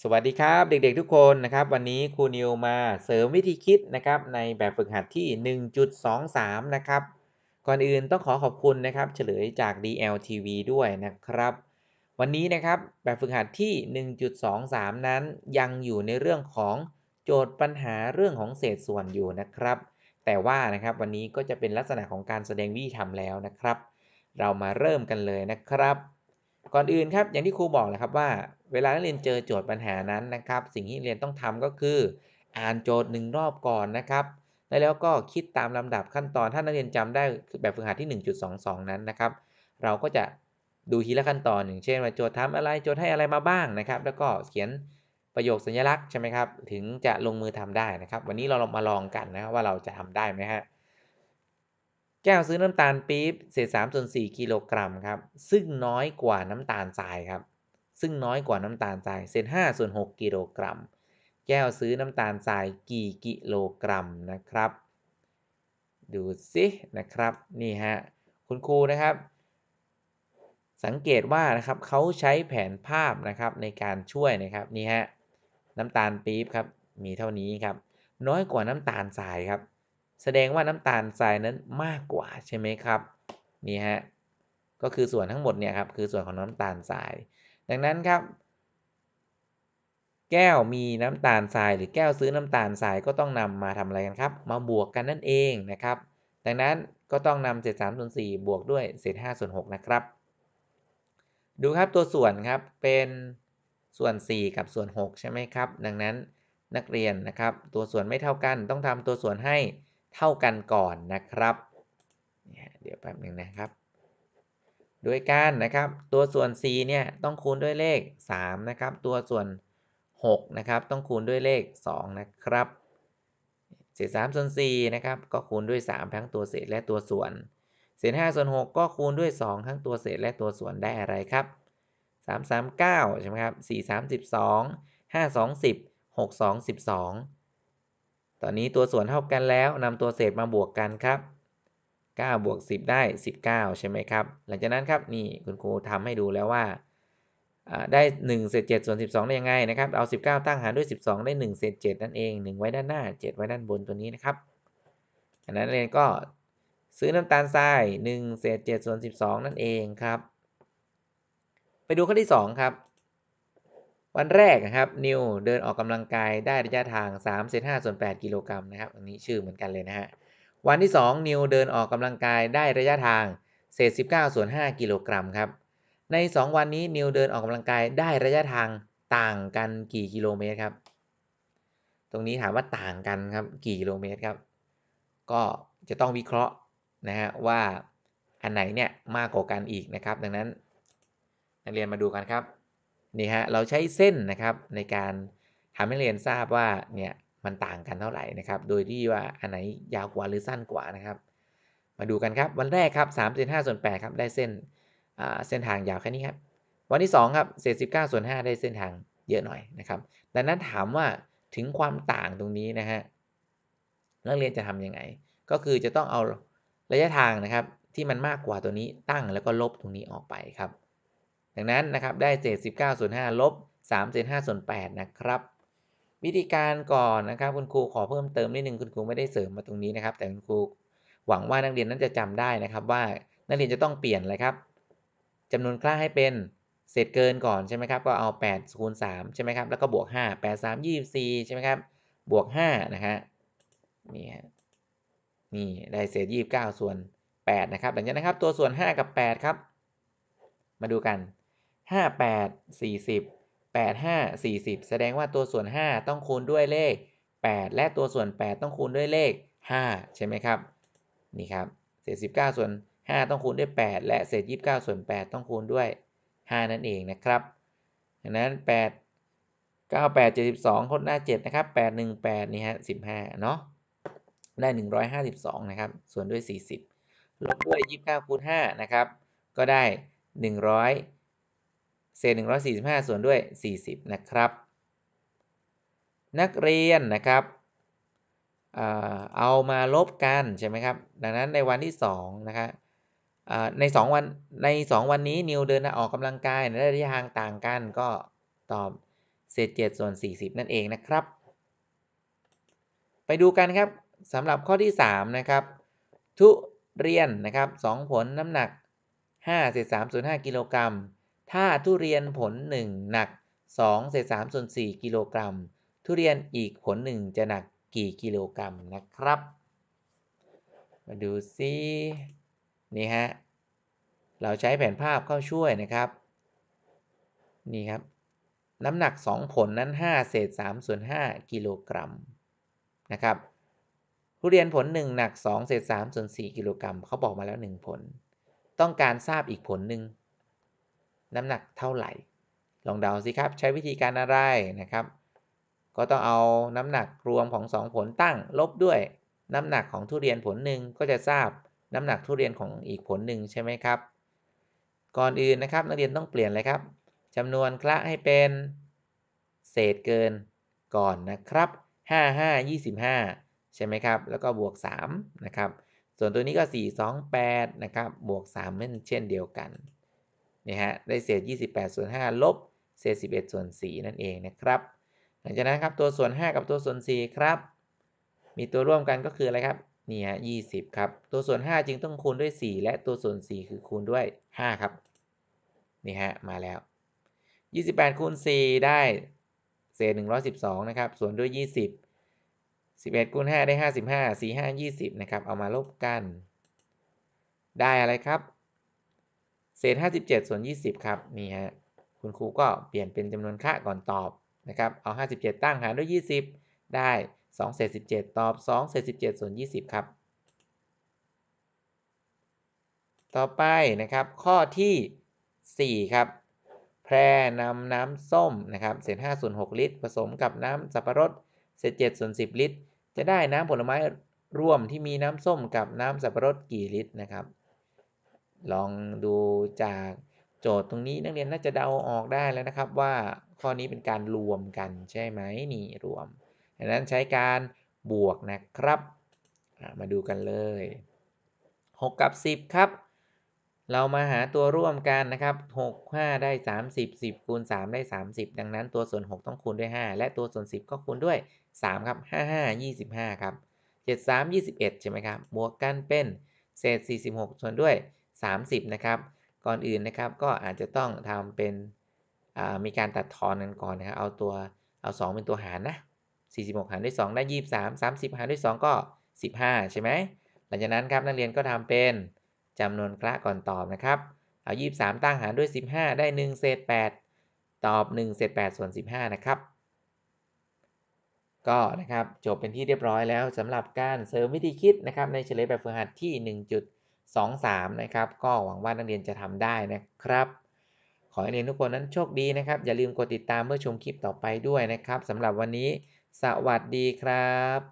สวัสดีครับเด็กๆทุกคนนะครับ วันนี้ครูนิวมาเสริมวิธีคิดนะครับ ในแบบฝึกหัดที่ 1.23 นะครับ ก่อนอื่นต้องขอขอบคุณนะครับ เฉลยจาก DLTV ด้วยนะครับ วันนี้นะครับแบบฝึกหัดที่ 1.23 นั้นยังอยู่ในเรื่องของโจทย์ปัญหาเรื่องของเศษส่วนอยู่นะครับ แต่ว่านะครับวันนี้ก็จะเป็นลักษณะของการแสดงวิธีทำแล้วนะครับ เรามาเริ่มกันเลยนะครับ ก่อนอื่นครับอย่างที่ครูบอกแหละครับว่า เวลานักเรียนเจอโจทย์ปัญหานั้นนะครับ สิ่งที่เรียนต้องทำก็คือ อ่านโจทย์หนึ่งรอบก่อนนะครับแล้วก็คิดตามลำดับขั้นตอนถ้านักเรียนจำได้แบบฝึกหัดที่ 1.22 นั้นนะครับ เราก็จะดูทีละขั้นตอนอย่างเช่นว่าโจทย์ทำอะไรโจทย์ให้อะไรมาบ้างนะครับ แล้วก็เขียนประโยคสัญลักษณ์ใช่ไหมครับ ถึงจะลงมือทำได้นะครับ วันนี้เราลองมาลองกันนะว่าเราจะทำได้ไหมฮะ แก้วซื้อน้ำตาลปี๊บเศษ3ส่วน4กิโลกรัมครับ ซึ่งน้อยกว่าน้ำตาลทรายครับ ซึ่งน้อยกว่าน้ำตาลทราย เศษ5ส่วน6กิโลกรัม แก้วซื้อน้ำตาลทรายกี่กิโลกรัมนะครับ ดูสินะครับ นี่ฮะ คุณครูนะครับ สังเกตว่านะครับเขาใช้แผนภาพนะครับในการช่วยนะครับ นี่ฮะ น้ำตาลปี๊บครับ มีเท่านี้ครับ น้อยกว่าน้ำตาลทรายครับ แสดงว่าน้ำตาลทรายนั้นมากกว่าใช่ไหมครับนี่ฮะก็คือส่วนทั้งหมดเนี่ยครับคือส่วนของน้ำตาลทราย ดังนั้นครับ แก้วมีน้ำตาลทราย หรือแก้วซื้อน้ำตาลทรายก็ต้องนำมาทำอะไรกันครับ มาบวกกันนั่นเองนะครับ ดังนั้นก็ต้องนำเศษ3ส่วน4บวกด้วยเศษ5ส่วน6นะครับ ดูครับตัวส่วนครับเป็นส่วน 4 กับส่วน 6 ใช่ไหมครับ ดังนั้นนักเรียนนะครับ ตัวส่วนไม่เท่ากันต้องทำตัวส่วนให้ เท่ากันก่อนนะครับเดี๋ยวแป๊บหนึ่งนะครับ โดยการนะครับตัวส่วน4เนี่ยต้องคูณด้วยเลข 3 นะครับ ตัวส่วน 6 นะครับ ต้องคูณด้วยเลข 2 นะครับ เศษ3ส่วน4นะครับก็คูณด้วย 3 ทั้งตัวเศษและตัวส่วน เศษ5ส่วน 6 ก็คูณด้วย 2 ทั้งตัวเศษและตัวส่วนได้อะไรครับ 3 3 9 ใช่ไหมครับ 4 3 12 5 2 10 6 2 12 ตอนนี้ตัวส่วนเท่ากันแล้วนำตัวเศษมาบวกกันครับ9บวก10 ได้ 19 ใช่ไหมครับ หลังจากนั้นครับนี่คุณครูทำให้ดูแล้วว่าได้1เศษ7ส่วน 12 ได้ยังไงนะครับ เอา 19 ตั้งหารด้วย 12 ได้1เศษ7นั่นเอง 1 ไว้ด้านหน้า 7 ไว้ด้านบนตัวนี้นะครับอันนั้นเรียนก็ซื้อน้ำตาลทราย1เศษ7ส่วน 12 นั่นเองครับ ไปดูข้อที่ 2 ครับ วันแรกนะครับนิวเดินออกกำลังกายได้ระยะทาง3เซน5ส่วน8กิโลกรัมนะครับอันนี้ชื่อเหมือนกันเลยนะฮะวันที่ 2 นิวเดินออกกำลังกายได้ระยะทางเศษ19ส่วน5กิโลกรัมครับใน 2 วันนี้นิวเดินออกกำลังกายได้ระยะทางต่างกันกี่กิโลเมตรครับตรงนี้ถามว่าต่างกันครับกี่กิโลเมตรครับก็จะต้องวิเคราะห์นะฮะว่าอันไหนเนี่ยมากกว่ากันอีกนะครับ ดังนั้นนักเรียนมาดูกันครับ นี่ฮะเราใช้เส้นนะครับในการทำให้เรียนทราบว่าเนี่ยมันต่างกันเท่าไหร่นะครับ โดยที่ว่าอันไหนยาวกว่าหรือสั้นกว่านะครับ มาดูกันครับ วันแรกครับ3เศษ5ส่วน8ครับได้เส้นเส้นทางยาวแค่นี้ครับ วันที่2ครับเศษ19ส่วน5ได้เส้นทางเยอะหน่อยนะครับ ดังนั้นถามว่าถึงความต่างตรงนี้นะฮะนักเรียนจะทํำยังไง ก็คือจะต้องเอาระยะทางนะครับที่มันมากกว่าตัวนี้ตั้งแล้วก็ลบตรงนี้ออกไปครับ ดังนั้นนะครับได้เศษ 19ส่วน5ลบ3เศษ5ส่วน8นะครับ วิธีการก่อนนะครับ คุณครูขอเพิ่มเติมนิดนึงคุณครูไม่ได้เสริมมาตรงนี้นะครับ แต่คุณครูหวังว่านักเรียนนั้นจะจำได้นะครับ ว่านักเรียนจะต้องเปลี่ยนอะไรครับจำนวนคล้าให้เป็นเศษเกินก่อนใช่ไหมครับก็เอา8คูณ3ใช่ไหมครับแล้วก็บวก 5 8 3 24ใช่ไหมครับบวก5นะฮะนี่ฮะนี่ได้เศษ 29 ส่วน8นะครับหลังจากนั้นครับตัวส่วน 5 กับ 8 ครับ มาดูกัน ห้าแปดสี่สิบแปดห้าสี่สิบแสดงว่าตัวส่วนห้าต้องคูณด้วยเลขแปดและตัวส่วนแปดต้องคูณด้วยเลขห้าใช่ไหมครับนี่ครับเศษสิบเก้าส่วนห้าต้องคูณด้วยแปดและเศษยี่สิบเก้าส่วนแปดต้องคูณด้วยห้านั่นเองนะครับดังนั้นแปดเก้าแปดเจ็ดสิบสองคนหน้าเจ็ดนะครับแปดหนึ่งแปดนี่ฮะสิบห้าเนาะได้หนึ่งร้อยห้าสิบสองนะครับส่วนด้วยสี่สิบลบด้วยยี่สิบเก้าคูณห้านะครับก็ได้หนึ่งร้อย เศษ 145 ส่วนด้วย 40 นะครับ นักเรียนนะครับเอามาลบกันใช่ไหมครับ ดังนั้นในวันที่2นะครับใน 2 วันใน 2 วันนี้นิวเดินออกกำลังกายในระยะทางต่างกันก็ตอบเศษ7ส่วน 40 นั่นเองนะครับ ไปดูกันครับสำหรับข้อที่ 3 นะครับ ทุเรียนนะครับ 2 ผลน้ำหนัก 5 เศษ3ส่วน5กิโลกรัม ถ้าทุเรียนผล 1 หนัก2เศษ3ส่วน4กิโลกรัม ทุเรียนอีกผล1จะหนักกี่กิโลกรัมนะครับ มาดูซินี่ฮะ เราใช้แผนภาพเข้าช่วยนะครับ นี่ครับ น้ำหนัก 2 ผลนั้น 5 เศษ3ส่วน5กิโลกรัมนะครับ ทุเรียนผล 1 หนัก 2 เศษ3ส่วน4กิโลกรัมเขาบอกมาแล้ว 1 ผล ต้องการทราบอีกผลหนึ่ง น้ำหนักเท่าไหร่ ลองเดาสิครับ ใช้วิธีการอะไรนะครับ ก็ต้องเอาน้ำหนักรวมของ 2 ผลตั้งลบด้วย น้ำหนักของทุเรียนผลหนึ่งก็จะทราบน้ำหนักทุเรียนของอีกผลหนึ่งใช่ไหมครับ ก่อนอื่นนะครับ นักเรียนต้องเปลี่ยนเลยครับจำนวนคละให้เป็นเศษเกินก่อนนะครับ 5 5 25 ใช่ไหมครับ แล้วก็บวก 3 นะครับ ส่วนตัวนี้ก็ 4 2 8 นะครับ บวก3นั่นเช่นเดียวกัน นี่ฮะได้เศษ 28 ส่วน 5 ลบ เศษ 11 ส่วน 4 นั่นเองนะครับ หลังจากนั้นครับตัวส่วน 5 กับตัวส่วน 4 ครับ มีตัวร่วมกันก็คืออะไรครับนี่ฮะ20 ครับ ตัวส่วน 5 จึงต้องคูณด้วย 4 และตัวส่วน 4 คือคูณด้วย 5 ครับนี่ฮะมาแล้ว 28 คูณ 4 ได้เศษ 112 นะครับ ส่วนด้วย 20 11คูณ5ได้ 55 4 5 20 นะครับ เอามาลบกัน ได้อะไรครับ เศษ 57 ส่วน 20 ครับ นี่ฮะ คุณครูก็เปลี่ยนเป็นจำนวนค่าก่อนตอบนะครับ เอา 57 ตั้งหารด้วย 20 ได้ 2 เศษ 17 ตอบ 2 เศษ 17 ส่วน 20 ครับ ต่อไปนะครับ ข้อที่ 4 ครับ แพรนำน้ำส้มนะครับ เศษ 5 ส่วน 6 ลิตร ผสมกับน้ำสับปะรด เศษ 7 ส่วน 10 ลิตร จะได้น้ำผลไม้รวมที่มีน้ำส้มกับน้ำสับปะรดกี่ลิตรนะครับ ลองดูจากโจทย์ตรงนี้นักเรียนน่าจะเดาออกได้แล้วนะครับว่าข้อนี้เป็นการรวมกันใช่ไหมนี่รวมดังนั้นใช้การบวกนะครับ มาดูกันเลย 6 กับ 10 ครับ เรามาหาตัวร่วมกันนะครับ 6 5 ได้ 30 10 คูณ 3 ได้ 30 ดังนั้นตัวส่วน 6 ต้องคูณด้วย 5 และตัวส่วน 10 ก็คูณด้วย 3 ครับ 5 5 25 ครับ 7 3 21 ใช่ไหมครับ บวกกันเป็นเศษ 46 ส่วนด้วย 30 นะครับ ก่อนอื่นนะครับก็อาจจะต้องทำเป็นมีการตัดทอนกันก่อนนะครับเอาตัวเอา 2 เป็นตัวหารนะ 46 หารด้วย 2 ได้ 23 30 หารด้วย 2 ก็ 15 ใช่ไหมหลังจากนั้นครับนักเรียนก็ทำเป็นจำนวนคละก่อนตอบนะครับ เอา 23 ตั้งหารด้วย 15 ได้ 1 เศษ 8 ตอบ 1 เศษ 8 ส่วน 15 นะครับ ก็นะครับจบเป็นที่เรียบร้อยแล้วสำหรับการเสริมวิธีคิดนะครับในเฉลยแบบฝึกหัดที่ 2 3นะครับก็หวังว่านักเรียนจะทำได้นะครับ ขอให้นักเรียนทุกคนนั้นโชคดีนะครับ อย่าลืมกดติดตามเมื่อชมคลิปต่อไปด้วยนะครับสำหรับวันนี้ สวัสดีครับ